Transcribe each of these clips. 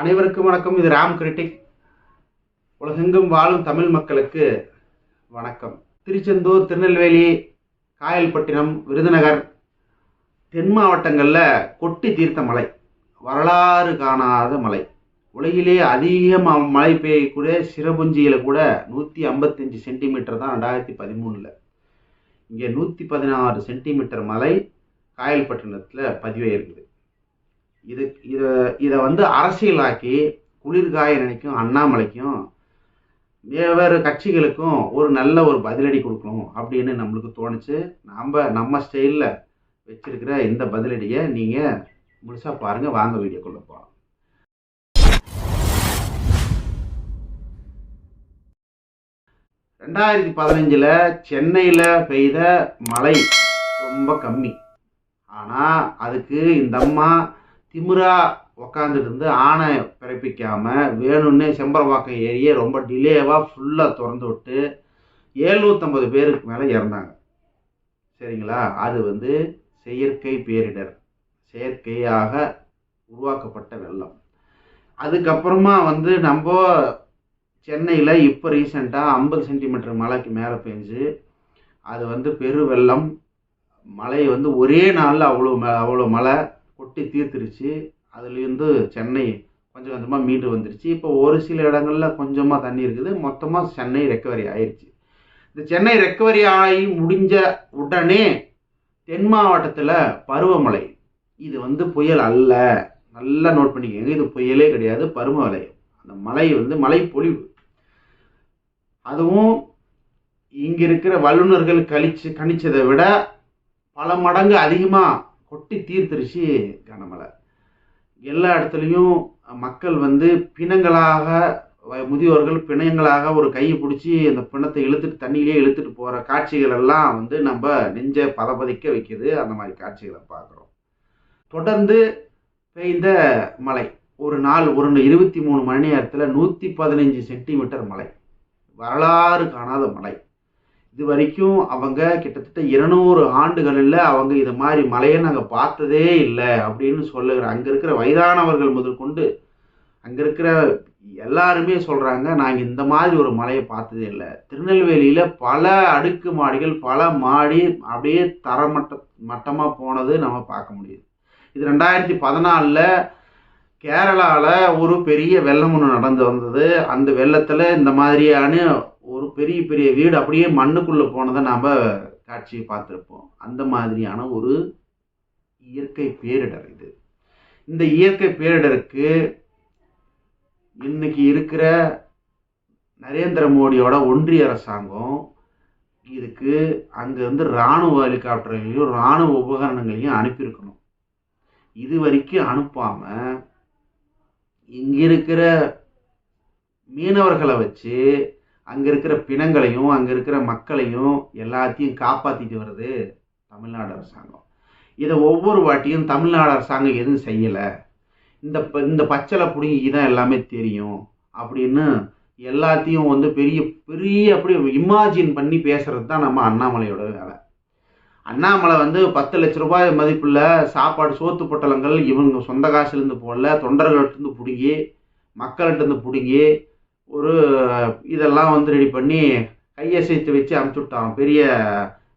அனைவருக்கும் வணக்கம். இது ராம் கிரிட்டிக். உலகெங்கும் வாழும் தமிழ் மக்களுக்கு வணக்கம். திருச்செந்தூர் திருநெல்வேலி காயல்பட்டினம் விருதுநகர் தென் மாவட்டங்களில் கொட்டி தீர்த்த மலை. வரலாறு காணாத மலை. உலகிலே அதிக மழை பெய்யக்கூடிய சிறபுஞ்சியில் கூட நூற்றி ஐம்பத்தஞ்சு சென்டிமீட்டர் தான் ரெண்டாயிரத்தி பதிமூணில். இங்கே நூற்றி பதினாறு சென்டிமீட்டர் மலை காயல்பட்டினத்தில் பதிவாயிருக்குது இது இதை இதை வந்து அரசியலாக்கி குளிர்காய நினைக்கும் அண்ணாமலைக்கும் வேறு கட்சிகளுக்கும் ஒரு நல்ல ஒரு பதிலடி கொடுக்கணும் அப்படின்னு நம்மளுக்கு தோணுச்சு. நம்ம நம்ம ஸ்டைலில் வச்சிருக்கிற இந்த பதிலடியை நீங்கள் முழுசாக பாருங்கள் வாங்க வீடியோக்குள்ளே போகலாம் ரெண்டாயிரத்தி பதினஞ்சில் சென்னையில் பெய்த மழை ரொம்ப கம்மி. ஆனால் அதுக்கு இந்த அம்மா திமிரா உக்காந்துட்டு இருந்து ஆணை பிறப்பிக்காமல் வேணும்னே செம்பரவாக்கம் ஏரியை ரொம்ப டிலேவாக ஃபுல்லாக திறந்து விட்டு ஏழ்நூற்றம்பது பேருக்கு மேலே இறந்தாங்க. சரிங்களா? அது வந்து செயற்கை பேரிடர். செயற்கையாக உருவாக்கப்பட்ட வெள்ளம். அதுக்கப்புறமா வந்து நம்ம சென்னையில் இப்போ ரீசெண்டாக ஐம்பது சென்டிமீட்டர் மழைக்கு மேலே பெஞ்சு அது வந்து பெரு வெள்ளம். மழை வந்து ஒரே நாளில் அவ்வளோ ம- அவ்வளோ மழை. கொட்டி தீர்த்துருச்சு. அதுலேருந்து சென்னை கொஞ்சம் கொஞ்சமாக மீண்டு வந்துருச்சு. இப்போ ஒரு சில இடங்களில் கொஞ்சமாக தண்ணி இருக்குது. மொத்தமாக சென்னை ரெக்கவரி ஆயிடுச்சு இந்த சென்னை ரெக்கவரி ஆகி முடிஞ்ச உடனே தென் மாவட்டத்தில் பருவமழை. இது வந்து புயல் அல்ல. நல்லா நோட் பண்ணிக்கோங்க. இது புயலே கிடையாது பருவமழை அந்த மழை வந்து மழை பொழிவு அதுவும் இங்கே இருக்கிற வல்லுநர்கள் கழிச்சு கணிச்சதை விட பல மடங்கு அதிகமாக கொட்டி தீர்த்துருச்சு கனமழை. எல்லா இடத்துலையும் மக்கள் வந்து பிணங்களாக வ- முதியோர்கள் பிணங்களாக ஒரு கையை பிடிச்சி அந்த பிணத்தை இழுத்துட்டு தண்ணியிலே இழுத்துட்டு போகிற காட்சிகள் எல்லாம் வந்து நம்ம நெஞ்ச பதபதிக்க வைக்கிது. அந்த மாதிரி காட்சிகளை பார்க்குறோம். தொடர்ந்து பெய்த மழை. ஒரு நாள் ஒரு இருபத்தி மூணு மணி நேரத்தில் நூற்றி பதினஞ்சு சென்டிமீட்டர் மழை. வரலாறு காணாத மழை. இது வரைக்கும் அவங்க கிட்டத்தட்ட இருநூறு ஆண்டுகளில் அவங்க இது மாதிரி மலையை நாங்கள் பார்த்ததே இல்லை அப்படின்னு சொல்லுகிற அங்கே இருக்கிற வயதானவர்கள் முதல் கொண்டு அங்கே இருக்கிற எல்லாருமே சொல்கிறாங்க நாங்கள் இந்த மாதிரி ஒரு மலையை பார்த்ததே இல்லை. திருநெல்வேலியில் பல அடுக்கு மாடிகள் பல மாடி அப்படியே தரமட்ட மட்டமாக போனது நம்ம பார்க்க முடியுது. இது ரெண்டாயிரத்தி பதினாலில் கேரளாவில் ஒரு பெரிய வெள்ளம் ஒன்று நடந்து வந்தது. அந்த வெள்ளத்தில் இந்த மாதிரியான ஒரு பெரிய பெரிய வீடு அப்படியே மண்ணுக்குள்ளே போனதை நாம் காட்சியை பார்த்துருப்போம். அந்த மாதிரியான ஒரு இயற்கை பேரிடர் இது. இந்த இயற்கை பேரிடருக்கு இன்னைக்கு இருக்கிற நரேந்திர மோடியோட ஒன்றிய அரசாங்கம் இதுக்கு அங்கேருந்து இராணுவ ஹெலிகாப்டர்களையும் இராணுவ உபகரணங்களையும் அனுப்பியிருக்கணும். இது வரைக்கும் அனுப்பாமல் இங்கே இருக்கிற மீனவர்களை வச்சு அங்கே இருக்கிற பிணங்களையும் அங்கே இருக்கிற மக்களையும் எல்லாத்தையும் காப்பாற்றிட்டு வருது தமிழ்நாடு அரசாங்கம். இதை ஒவ்வொரு வாட்டியும் தமிழ்நாடு அரசாங்கம் எதுவும் செய்யலை. இந்த ப- இந்த பச்சளை பிடிங்கி தான் எல்லாமே தெரியும் அப்படின்னு எல்லாத்தையும் வந்து பெரிய பெரிய அப்படியே இமேஜின் பண்ணி பேசுறது தான் நம்ம அண்ணாமலையோட வேலை. அண்ணாமலை வந்து பத்து லட்ச ரூபாய் மதிப்புள்ள சாப்பாடு சோத்து பொட்டலங்கள் இவங்க சொந்த காசுலேருந்து போடல தொண்டர்கள்ட்டேருந்து பிடுங்கி மக்கள்கிட்டருந்து பிடுங்கி ஒரு இதெல்லாம் வந்து ரெடி பண்ணி கையசைத்து வச்சு அனுப்பிச்சி விட்டான் பெரிய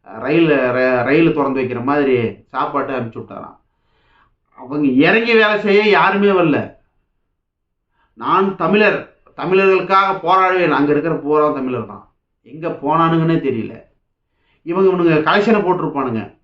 ரயில் ர- ரயில் திறந்து வைக்கிற மாதிரி சாப்பாட்டை அனுப்பிச்சி விட்டாராம். அவங்க இறங்கி வேலை செய்ய யாருமே வரல. நான் தமிழர். தமிழர்களுக்காக போராடுவேன் அங்கே இருக்கிற பூரா தமிழர் தான். எங்கே போனானுங்கன்னே தெரியல. இவங்க இவனுங்க கலெக்ஷனை போட்டிருப்பானுங்க.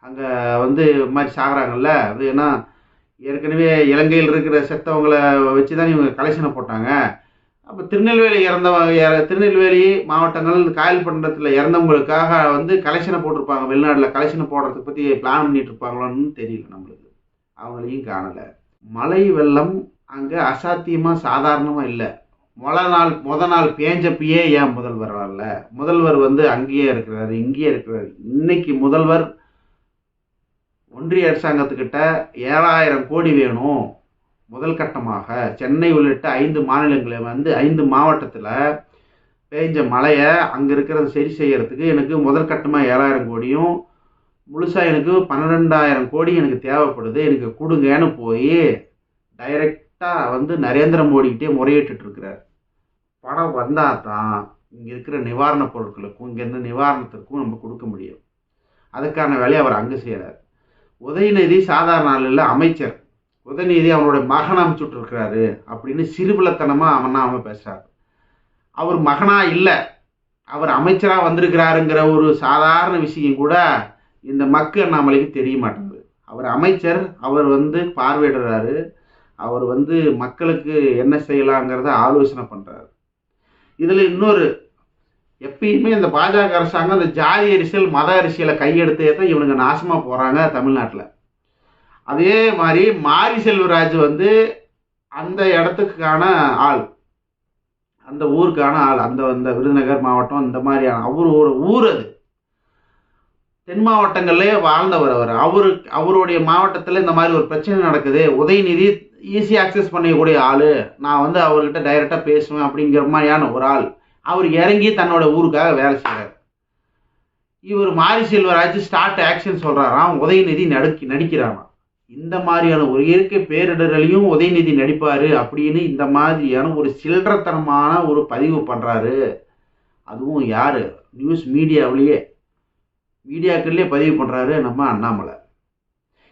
அங்கே வந்து இது மாதிரி சாகுறாங்கல்ல. அது ஏன்னா ஏற்கனவே இலங்கையில் இருக்கிற செத்தவங்களை வச்சு தான் இவங்க கலெக்ஷனை போட்டாங்க. அப்போ திருநெல்வேலி இறந்தவங்க திருநெல்வேலி மாவட்டங்கள் காயல்பட்டினத்தில் இறந்தவங்களுக்காக வந்து கலெக்ஷனை போட்டிருப்பாங்க. வெளிநாட்டில் கலெக்ஷனை போடுறதுக்கு பற்றி பிளான் பண்ணிட்டு இருப்பாங்களோன்னு தெரியல நம்மளுக்கு. அவங்களையும் காணலை. மழை வெள்ளம் அங்கே அசாத்தியமாக சாதாரணமாக இல்லை. முத நாள் முத நாள் பேஞ்சப்பயே ஏன் முதல்வர் வரல? முதல்வர் வந்து அங்கேயே இருக்கிறாரு இங்கேயே இருக்கிறாரு. இன்னைக்கு முதல்வர் ஒன்றிய அரசாங்கத்துக்கிட்ட ஏழாயிரம் கோடி வேணும். முதல் கட்டமாக சென்னை உள்ளிட்ட ஐந்து மாநிலங்களில் வந்து ஐந்து மாவட்டத்தில் பெய்ஞ்ச மழையை அங்கே இருக்கிறத சரி செய்கிறதுக்கு எனக்கு முதல் கட்டமாக ஏழாயிரம் கோடியும் முழுசாக எனக்கு பன்னிரெண்டாயிரம் கோடி எனக்கு தேவைப்படுது. எனக்கு கொடுங்கன்னு போய் டைரெக்டாக வந்து நரேந்திர மோடிக்கிட்டே முறையிட்டுருக்கிறார் படம் பணம் வந்தால் தான் இங்கே இருக்கிற நிவாரணப் பொருட்களுக்கும் இங்கேருந்து நிவாரணத்திற்கும் நம்ம கொடுக்க முடியும். அதுக்கான வேலையை அவர் அங்கே செய்கிறார் உதயநிதி சாதாரண நாளில் அமைச்சர். உதயநிதி அவனுடைய மகன் அனுப்பிச்சுட்டு இருக்கிறாரு அப்படின்னு சிறுபிள்ளத்தனமாக அவனா அவன் பேசுகிறார் அவர் மகனா இல்லை. அவர் அமைச்சராக வந்திருக்கிறாருங்கிற ஒரு சாதாரண விஷயம் கூட இந்த மக்கு அண்ணாமலைக்கு தெரிய மாட்டேங்குது. அவர் அமைச்சர் அவர் வந்து பார்வையிடுறாரு. அவர் வந்து மக்களுக்கு என்ன செய்யலாங்கிறத ஆலோசனை பண்ணுறாரு இதில் இன்னொரு எப்பயுமே இந்த பாஜக அரசாங்கம் இந்த ஜாதி அரசியல் மத அரசியலை கையெடுத்தே தான் இவனுங்க நாசமாக போகிறாங்க தமிழ்நாட்டில். அதே மாதிரி மாரி செல்வராஜ் வந்து அந்த இடத்துக்கான ஆள். அந்த ஊருக்கான ஆள். அந்த அந்த விருதுநகர் மாவட்டம் இந்த மாதிரியான அவர் ஒரு ஊர் அது. தென் மாவட்டங்கள்லேயே வாழ்ந்தவர் அவர். அவரு அவருடைய மாவட்டத்தில் இந்த மாதிரி ஒரு பிரச்சனை நடக்குது. உதயநிதி ஈஸி ஆக்சஸ் பண்ணக்கூடிய ஆள். நான் வந்து அவர்கிட்ட டைரெக்டாக பேசுவேன் அப்படிங்கிற மாதிரியான ஒரு ஆள். அவர் இறங்கி தன்னோட ஊருக்காக வேலை செய்கிறார் இவர் மாரி செல்வராஜ் ஸ்டார்ட் ஆக்ஷன் சொல்கிறாராம் உதயநிதி நடுக்கி நடிக்கிறாராம். இந்த மாதிரியான ஒரு இயற்கை பேரிடர்களையும் உதயநிதி நடிப்பார் அப்படின்னு இந்த மாதிரியான ஒரு சில்லறத்தனமான ஒரு பதிவு பண்ணுறாரு அதுவும் யார்? நியூஸ் மீடியாவிலேயே மீடியாக்கள்லேயே பதிவு பண்ணுறாரு நம்ம அண்ணாமலை.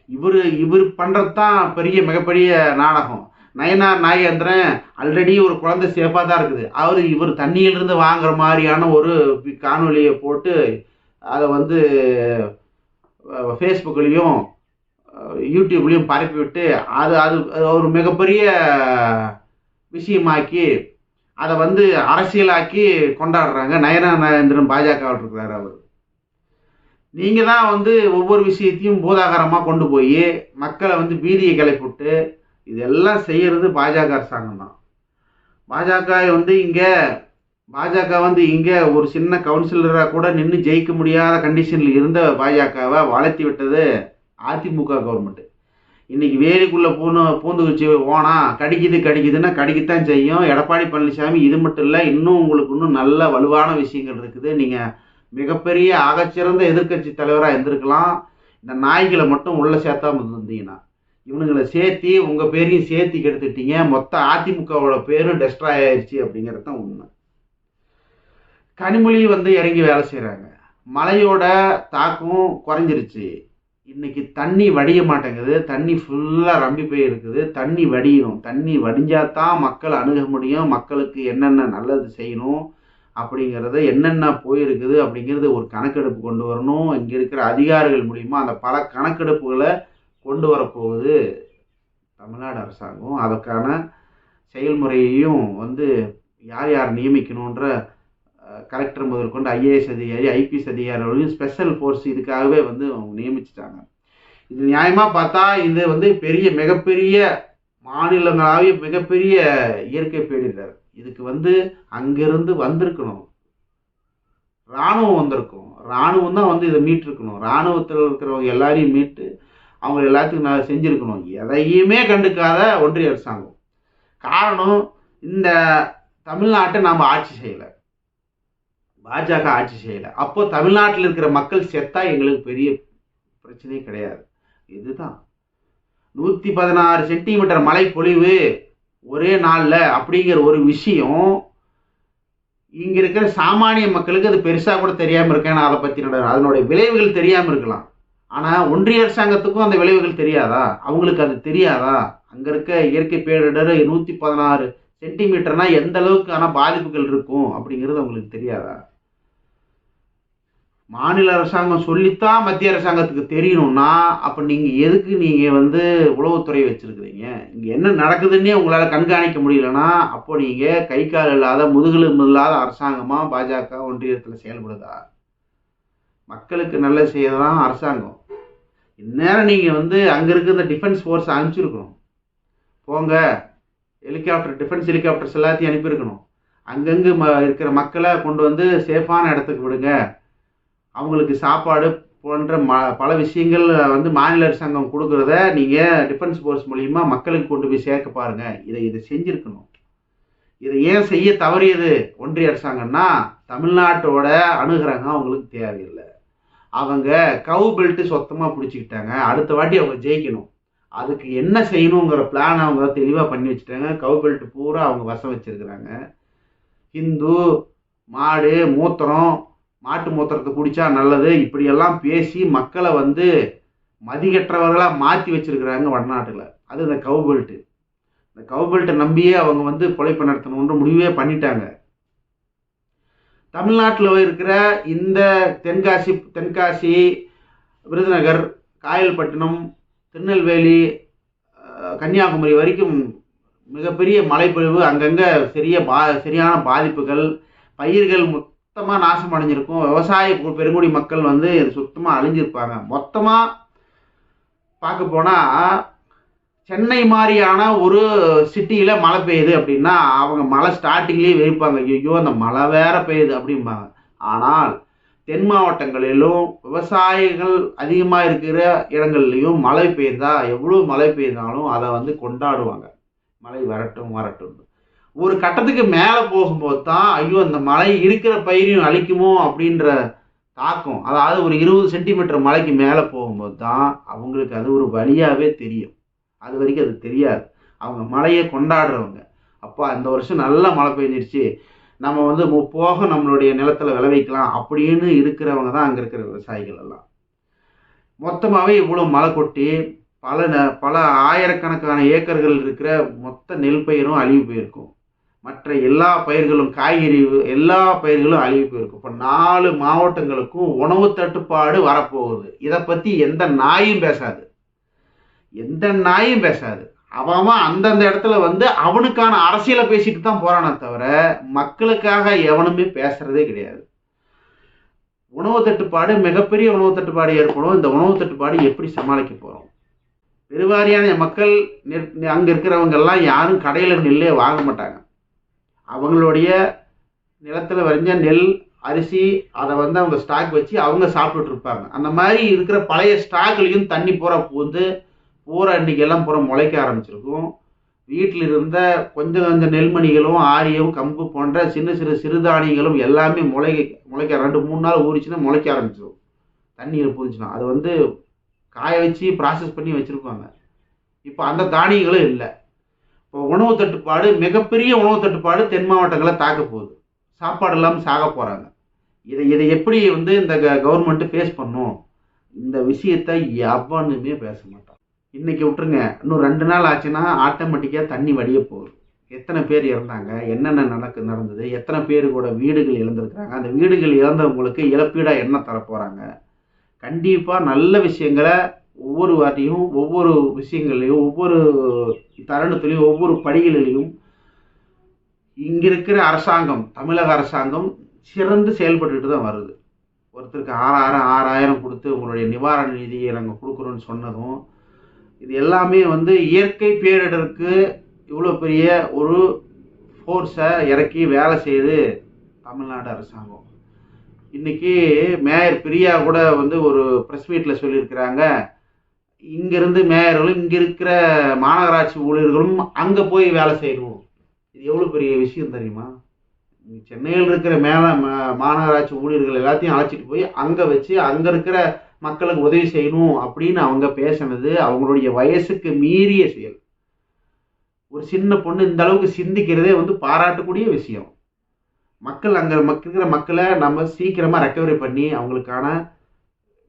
இவர் இவர் பண்ணுறது தான் பெரிய மிகப்பெரிய நாடகம். நயனார் நாயேந்திரன் ஆல்ரெடி ஒரு குழந்தை சேஃபாக தான் இருக்குது. அவர் இவர் தண்ணியிலிருந்து வாங்குற மாதிரியான ஒரு காணொலியை போட்டு அதை வந்து ஃபேஸ்புக்லேயும் யூடியூப்லேயும் பரப்பி விட்டு அது அது ஒரு மிகப்பெரிய விஷயமாக்கி அதை வந்து அரசியலாக்கி கொண்டாடுறாங்க நயனா நயந்திரன் பாஜகவில் இருக்கிறார் அவர். நீங்கள் தான் வந்து ஒவ்வொரு விஷயத்தையும் பூதாகரமாக கொண்டு போய் மக்களை வந்து பீதியை கிளப்பிவிட்டு இதெல்லாம் செய்கிறது பாஜக அரசாங்கம் தான். பாஜக வந்து இங்கே பாஜக வந்து இங்கே ஒரு சின்ன கவுன்சிலராக கூட நின்று ஜெயிக்க முடியாத கண்டிஷனில் இருந்த பாஜகவை வளர்த்தி விட்டது அதிமுக கவர்மெண்ட்டு இன்றைக்கி வேலிக்குள்ளே பூந்து வச்சு ஓனா கடிக்குது கடிக்குதுன்னா கடிக்கத்தான் செய்யும். எடப்பாடி பழனிசாமி இது மட்டும் இல்லை இன்னும் உங்களுக்கு இன்னும் நல்ல வலுவான விஷயங்கள் இருக்குது. நீங்கள் மிகப்பெரிய ஆகச்சிறந்த எதிர்க்கட்சி தலைவராக இருந்திருக்கலாம். இந்த நாய்களை மட்டும் உள்ளே சேர்த்தாம இருந்தீங்கன்னா இவனுங்களை சேர்த்தி உங்கள் பேரையும் சேர்த்தி கெடுத்துட்டீங்க. மொத்த அதிமுகவோட பேரும் டெஸ்ட்ராய் ஆயிடுச்சு அப்படிங்கிறது தான் உண்மை. கனிமொழி வந்து இறங்கி வேலை செய்கிறாங்க மழையோட தாக்கம் குறைஞ்சிருச்சு. இன்னைக்கு தண்ணி வடிய மாட்டேங்குது தண்ணி ஃபுல்லாக ரம்பி போய் இருக்குது தண்ணி வடியணும். தண்ணி வடிஞ்சால் தான் மக்கள் அணுக முடியும் மக்களுக்கு என்னென்ன நல்லது செய்யணும் அப்படிங்கிறத என்னென்ன போயிருக்குது அப்படிங்கிறது ஒரு கணக்கெடுப்பு கொண்டு வரணும். இங்கே இருக்கிற அதிகாரிகள் மூலிமா அந்த பல கணக்கெடுப்புகளை கொண்டு வரப்போகுது தமிழ்நாடு அரசாங்கம். அதற்கான செயல்முறையையும் வந்து யார் யார் நியமிக்கணுன்ற கலெக்டர் முதல் கொண்டு ஐஏஎஸ் அதிகாரி ஐபிஎஸ் அதிகாரிகளையும் ஸ்பெஷல் ஃபோர்ஸ் இதுக்காகவே வந்து அவங்க நியமிச்சிட்டாங்க. இது நியாயமாக பார்த்தா இது வந்து பெரிய மிகப்பெரிய மாநிலங்களாகவே மிகப்பெரிய இயற்கை பேரிடர். இதுக்கு வந்து அங்கிருந்து வந்திருக்கணும். இராணுவம் வந்திருக்கும். இராணுவம் தான் வந்து இதை மீட்டிருக்கணும். இராணுவத்தில் இருக்கிறவங்க எல்லாரையும் மீட்டு அவங்க எல்லாத்துக்கும் நான் செஞ்சுருக்கணும். எதையுமே கண்டுக்காத ஒன்றிய அரசாங்கம். காரணம் இந்த தமிழ்நாட்டை நாம் ஆட்சி செய்யலை. பாஜக ஆட்சி செய்யலை. அப்போ தமிழ்நாட்டில் இருக்கிற மக்கள் செத்தா எங்களுக்கு பெரிய பிரச்சனையே கிடையாது. இதுதான். நூற்றி பதினாறு சென்டிமீட்டர் மழை பொழிவு ஒரே நாளில் அப்படிங்கிற ஒரு விஷயம் இங்கே இருக்கிற சாமானிய மக்களுக்கு அது பெருசாக கூட தெரியாமல் இருக்கேன் அதை பற்றி அதனுடைய விளைவுகள் தெரியாமல் இருக்கலாம். ஆனால் ஒன்றிய அரசாங்கத்துக்கும் அந்த விளைவுகள் தெரியாதா? அவங்களுக்கு அது தெரியாதா? அங்கே இருக்க இயற்கை பேரிடர் நூற்றி பதினாறு சென்டிமீட்டர்னால் எந்த அளவுக்கான பாதிப்புகள் இருக்கும் அப்படிங்கிறது அவங்களுக்கு தெரியாதா? மாநில அரசாங்கம் சொல்லித்தான் மத்திய அரசாங்கத்துக்கு தெரியணும்னா அப்போ நீங்கள் எதுக்கு நீங்கள் வந்து உளவுத்துறை வச்சுருக்குறீங்க? இங்கே என்ன நடக்குதுன்னே உங்களால் கண்காணிக்க முடியலன்னா அப்போ நீங்கள் கை கால் இல்லாத முதுகெலும்பு இல்லாத அரசாங்கமாக பாஜக ஒன்றியத்தில் செயல்படுதா? மக்களுக்கு நல்ல செய்யறதான் அரசாங்கம். இந்நேரம் நீங்கள் வந்து அங்கே இருக்கிற டிஃபென்ஸ் ஃபோர்ஸ் அனுப்பிச்சிருக்கணும். போங்க. ஹெலிகாப்டர் டிஃபென்ஸ் ஹெலிகாப்டர்ஸ் எல்லாத்தையும் அனுப்பியிருக்கணும். அங்கங்கே ம இருக்கிற மக்களை கொண்டு வந்து சேஃபான இடத்துக்கு விடுங்க. அவங்களுக்கு சாப்பாடு போன்ற ம பல விஷயங்கள் வந்து மாநில அரசாங்கம் கொடுக்குறத நீங்கள் டிஃபென்ஸ் ஃபோர்ஸ் மூலிமா மக்களுக்கு கொண்டு போய் சேர்க்க பாருங்கள் இதை இதை செஞ்சுருக்கணும். இதை ஏன் செய்ய தவறியது ஒன்றிய அரசாங்கம்னா தமிழ்நாட்டோட அணுகிறாங்க அவங்களுக்கு தேவையில்லை. அவங்க கவு பெல்ட்டு சொத்தமாக பிடிச்சிக்கிட்டாங்க. அடுத்த வாட்டி அவங்க ஜெயிக்கணும். அதுக்கு என்ன செய்யணுங்கிற பிளான் அவங்க தெளிவாக பண்ணி வச்சுட்டாங்க. கவு பெல்ட் பூரா அவங்க வசம் வச்சிருக்கிறாங்க. ஹிந்து மாடு மூத்திரம் மாட்டு மூத்திரத்தை குடித்தா நல்லது. இப்படியெல்லாம் பேசி மக்களை வந்து மதிகற்றவர்களாக மாற்றி வச்சிருக்கிறாங்க வடநாட்டில். அது இந்த கவுபெல்ட்டு இந்த கவு பெல்ட்டை நம்பியே அவங்க வந்து பிழைப்பு நடத்தணுன்ற முடிவே பண்ணிட்டாங்க. தமிழ்நாட்டில் இருக்கிற இந்த தென்காசி தென்காசி விருதுநகர் காயல்பட்டினம் திருநெல்வேலி கன்னியாகுமரி வரைக்கும் மிகப்பெரிய மழைப்பொழிவு அங்கங்கே பெரிய பா சரியான பாதிப்புகள் பயிர்கள் மொத்தமாக நாசம் அடைஞ்சிருக்கும். விவசாய பெருங்குடி மக்கள் வந்து சுத்தமாக அழிஞ்சிருப்பாங்க. மொத்தமாக பார்க்க போனால் சென்னை மாதிரியான ஒரு சிட்டியில் மழை பெய்யுது அப்படின்னா அவங்க மழை ஸ்டார்டிங்லேயே வெறுப்பாங்க ஐயோ அந்த மழை வேற பெய்யுது அப்படிம்பாங்க. ஆனால் தென் மாவட்டங்களிலும் விவசாயிகள் அதிகமாக இருக்கிற இடங்கள்லையும் மழை பெய்தா எவ்வளோ மழை பெய்தாலும் அதை வந்து கொண்டாடுவாங்க. மழை வரட்டும் வரட்டும். ஒரு கட்டத்துக்கு மேலே போகும்போது தான் ஐயோ அந்த மழை இருக்கிற பயிரையும் அழிக்குமோ அப்படின்ற தாக்கம். அதாவது ஒரு இருபது சென்டிமீட்டர் மலைக்கு மேலே போகும்போது தான் அவங்களுக்கு அது ஒரு வழியாகவே தெரியும். அது வரைக்கும் அது தெரியாது. அவங்க மழையை கொண்டாடுறவங்க. அப்பா அந்த வருஷம் நல்ல மழை பெஞ்சிருச்சு. நம்ம வந்து முப்போக நம்மளுடைய நிலத்துல விளைவிக்கலாம் அப்படின்னு இருக்கிறவங்க தான் அங்கே இருக்கிற விவசாயிகள் எல்லாம். மொத்தமாகவே இவ்வளோ மழை கொட்டி பல ந- பல ஆயிரக்கணக்கான ஏக்கர்கள் இருக்கிற மொத்த நெல் பயிரும் அழிவு போயிருக்கும். மற்ற எல்லா பயிர்களும் காய்கறி எல்லா பயிர்களும் அழிவு போயிருக்கும். இப்போ நாலு மாவட்டங்களுக்கும் உணவு தட்டுப்பாடு வரப்போகுது. இதை பற்றி எந்த நாயும் பேசாது. எந்த நாயும் பேசாது. அவன் அந்தந்த இடத்துல வந்து அவனுக்கான அரசியலை பேசிட்டு தான் போகிறானே தவிர மக்களுக்காக எவனுமே பேசுகிறதே கிடையாது. உணவு தட்டுப்பாடு மிகப்பெரிய உணவு தட்டுப்பாடு ஏற்படும். இந்த உணவு தட்டுப்பாடு எப்படி சமாளிக்க போகிறோம் பெருவாரியான மக்கள் அங்கே இருக்கிறவங்கெல்லாம் இருக்கிறவங்க எல்லாம் யாரும் கடையில் நெல்லே வாங்க மாட்டாங்க. அவங்களுடைய நிலத்துல வரைஞ்ச நெல் அரிசி அதை வந்து அவங்க ஸ்டாக் வச்சு அவங்க சாப்பிட்டுட்டு இருப்பாங்க அந்த மாதிரி இருக்கிற பழைய ஸ்டாக்லையும் தண்ணி பூரா பூந்து பூரா இன்னைக்கு எல்லாம் பூரா முளைக்க ஆரம்பிச்சிருக்கும். வீட்டில் இருந்த கொஞ்சம் கொஞ்சம் நெல்மணிகளும் ஆரியம் கம்பு போன்ற சின்ன சிறு சிறுதானியங்களும் எல்லாமே முளைக்க முளைக்க ரெண்டு மூணு நாள் ஊறிச்சுன்னா முளைக்க ஆரம்பிச்சிடும் தண்ணியில் பூந்துச்சுன்னா அது வந்து காய வச்சு ப்ராசஸ் பண்ணி வச்சுருப்பாங்க. இப்போ அந்த தானியங்களும் இல்லை. உணவு தட்டுப்பாடு மிகப்பெரிய உணவு தட்டுப்பாடு தென் மாவட்டங்களை தாக்க போகுது. சாப்பாடு இல்லாமல் சாக போகிறாங்க இதை இதை எப்படி வந்து இந்த கவர்மெண்ட்டு ஃபேஸ் பண்ணும்? இந்த விஷயத்தை எவனுமே பேச மாட்டான். இன்றைக்கி விட்டுருங்க. இன்னும் ரெண்டு நாள் ஆச்சுன்னா ஆட்டோமேட்டிக்காக தண்ணி வடிய போகுது. எத்தனை பேர் இறந்தாங்க? என்னென்ன நடக்கு நடந்தது? எத்தனை பேர் கூட வீடுகள் இழந்திருக்கிறாங்க? அந்த வீடுகள் இழந்தவங்களுக்கு இழப்பீடாக என்ன தரப்போகிறாங்க கண்டிப்பாக நல்ல விஷயங்களை ஒவ்வொரு வாட்டியும் ஒவ்வொரு விஷயங்கள்லையும் ஒவ்வொரு தருணத்துலையும் ஒவ்வொரு படிகளிலையும் இங்கிருக்கிற அரசாங்கம் தமிழக அரசாங்கம் சிறந்து செயல்பட்டுட்டு தான் வருது. ஒருத்தருக்கு ஆறாயிரம் ஆறாயிரம் கொடுத்து உங்களுடைய நிவாரண நிதியை நாங்கள் கொடுக்குறோன்னு சொன்னதும் இது எல்லாமே வந்து இயற்கை பேரிடருக்கு இவ்வளோ பெரிய ஒரு ஃபோர்ஸை இறக்கி வேலை செய்யுது தமிழ்நாடு அரசாங்கம். இன்றைக்கி மேயர் பிரியா கூட வந்து ஒரு ப்ரெஸ் மீட்டில் சொல்லியிருக்கிறாங்க இங்கிருந்து மேயர்களும் இங்கே இருக்கிற மாநகராட்சி ஊழியர்களும் அங்கே போய் வேலை செய்யணும். இது எவ்வளோ பெரிய விஷயம் தெரியுமா? சென்னையில் இருக்கிற மேல மா- மாநகராட்சி ஊழியர்கள் எல்லாத்தையும் அழைச்சிட்டு போய் அங்கே வச்சு அங்கே இருக்கிற மக்களுக்கு உதவி செய்யணும் அப்படின்னு அவங்க பேசினது அவங்களுடைய வயசுக்கு மீறிய செயல். ஒரு சின்ன பொண்ணு இந்த அளவுக்கு சிந்திக்கிறதே வந்து பாராட்டக்கூடிய விஷயம். மக்கள் அங்கே இருக்கிற மக்களை நம்ம சீக்கிரமாக ரெக்கவரி பண்ணி அவங்களுக்கான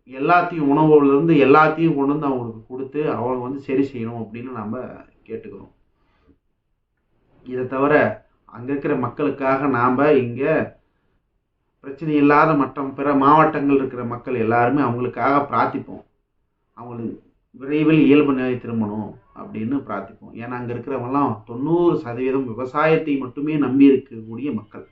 எல்லாத்தையும் உணவுலேருந்து எல்லாத்தையும் கொண்டு வந்து அவங்களுக்கு கொடுத்து அவங்க வந்து சரி செய்யணும் அப்படின்னு நம்ம கேட்டுக்கிறோம். இதை தவிர அங்கே இருக்கிற மக்களுக்காக நாம் இங்கே பிரச்சனை இல்லாத மற்ற பிற மாவட்டங்கள் இருக்கிற மக்கள் எல்லாருமே அவங்களுக்காக பிரார்த்திப்போம். அவங்களுக்கு விரைவில் இயல்பு நிலை திரும்பணும் அப்படின்னு பிரார்த்திப்போம். ஏன்னா அங்கே இருக்கிறவங்கலாம் தொண்ணூறு சதவீதம் விவசாயத்தை மட்டுமே நம்பி இருக்கக்கூடிய மக்கள்.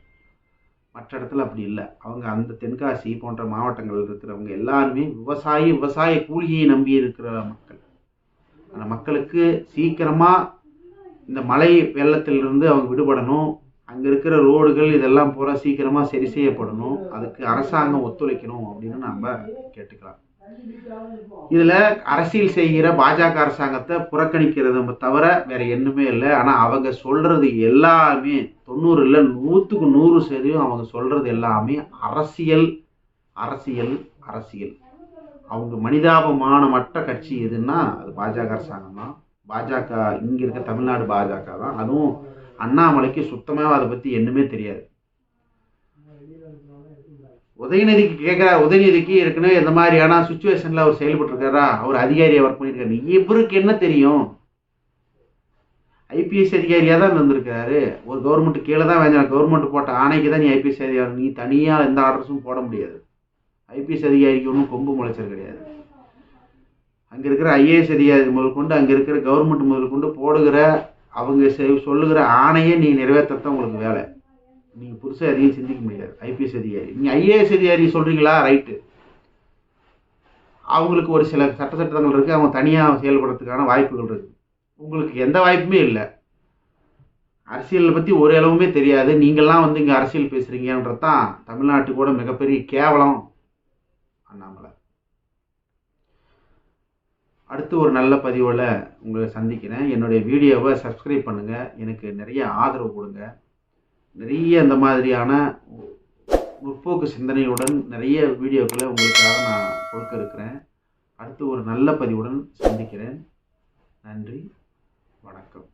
மற்ற இடத்துல அப்படி இல்லை. அவங்க அந்த தென்காசி போன்ற மாவட்டங்கள் இருக்கிறவங்க எல்லாருமே விவசாயி விவசாய கூலியை நம்பி இருக்கிற மக்கள். அந்த மக்களுக்கு சீக்கிரமாக இந்த மழை வெள்ளத்திலிருந்து அவங்க விடுபடணும். அங்கே இருக்கிற ரோடுகள் இதெல்லாம் பூரா சீக்கிரமாக சரி செய்யப்படணும். அதுக்கு அரசாங்கம் ஒத்துழைக்கணும் அப்படின்னு நம்ம கேட்டுக்கலாம். இதில் அரசியல் செய்கிற பாஜக அரசாங்கத்தை புறக்கணிக்கிறது தவிர வேற என்னமே இல்லை. ஆனால் அவங்க சொல்றது எல்லாமே தொண்ணூறு இல்லை நூற்றுக்கு நூறு சதவீதம் அவங்க சொல்றது எல்லாமே அரசியல் அரசியல் அரசியல். அவங்க மனிதாபமானமற்ற கட்சி எதுன்னா அது பாஜக அரசாங்கம் தான். பாஜக இங்கே இருக்க தமிழ்நாடு பாஜக தான். அதுவும் அண்ணாமலைக்கு சுத்தமாக அதை பற்றி என்னமே தெரியாது. உதயநிதிக்கு கேட்குற உதயநிதிக்கு ஏற்கனவே இந்த மாதிரியான சுச்சுவேஷனில் அவர் செயல்பட்டுருக்காரா? அவர் அதிகாரியை ஒர்க் பண்ணியிருக்காரு. இவருக்கு என்ன தெரியும்? ஐபிஎஸ் அதிகாரியாக தான் இருந்திருக்காரு ஒரு கவர்மெண்ட் கீழே தான் வேணும் கவர்மெண்ட் போட்ட ஆணைக்கு தான் நீ ஐபிஎஸ் அதிகாரி. நீ தனியாக எந்த ஆர்டர்ஸும் போட முடியாது. ஐபிஎஸ் அதிகாரிக்கு ஒன்றும் கொம்பு முளைச்சல் கிடையாது. அங்கே இருக்கிற ஐஏஎஸ் அதிகாரி முதல் கொண்டு அங்கே இருக்கிற கவர்மெண்ட் முதல் கொண்டு போடுகிற அவங்க சொல்லுகிற ஆணையை நீ நிறைவேற்றத்தான் உங்களுக்கு வேலை. நீங்கள் புதுசாக அதிகம் சிந்திக்க முடியாது. ஐபிஎஸ் அதிகாரி. நீங்கள் ஐஏஎஸ் அதிகாரி சொல்கிறீங்களா ரைட்டு அவங்களுக்கு ஒரு சில சட்ட சட்டங்கள் இருக்குது அவங்க தனியாக செயல்படுறதுக்கான வாய்ப்புகள் இருக்குது உங்களுக்கு எந்த வாய்ப்புமே இல்லை. அரசியலை பற்றி ஒரு அளவுமே தெரியாது. நீங்கள்லாம் வந்து இங்கே அரசியல் பேசுகிறீங்கன்றது தான் தமிழ்நாட்டு கூட மிகப்பெரிய கேவலம். அண்ணாமலை. அடுத்து ஒரு நல்ல பதிவில் உங்களை சந்திக்கிறேன். என்னுடைய வீடியோவை சப்ஸ்கிரைப் பண்ணுங்கள் எனக்கு நிறைய ஆதரவு கொடுங்க. நிறைய இந்த மாதிரியான முற்போக்கு சிந்தனையுடன் நிறைய வீடியோக்களை உங்களுக்காக நான் கொடுக்க இருக்கிறேன். அடுத்து ஒரு நல்ல பதிவுடன் சந்திக்கிறேன். நன்றி. வணக்கம்.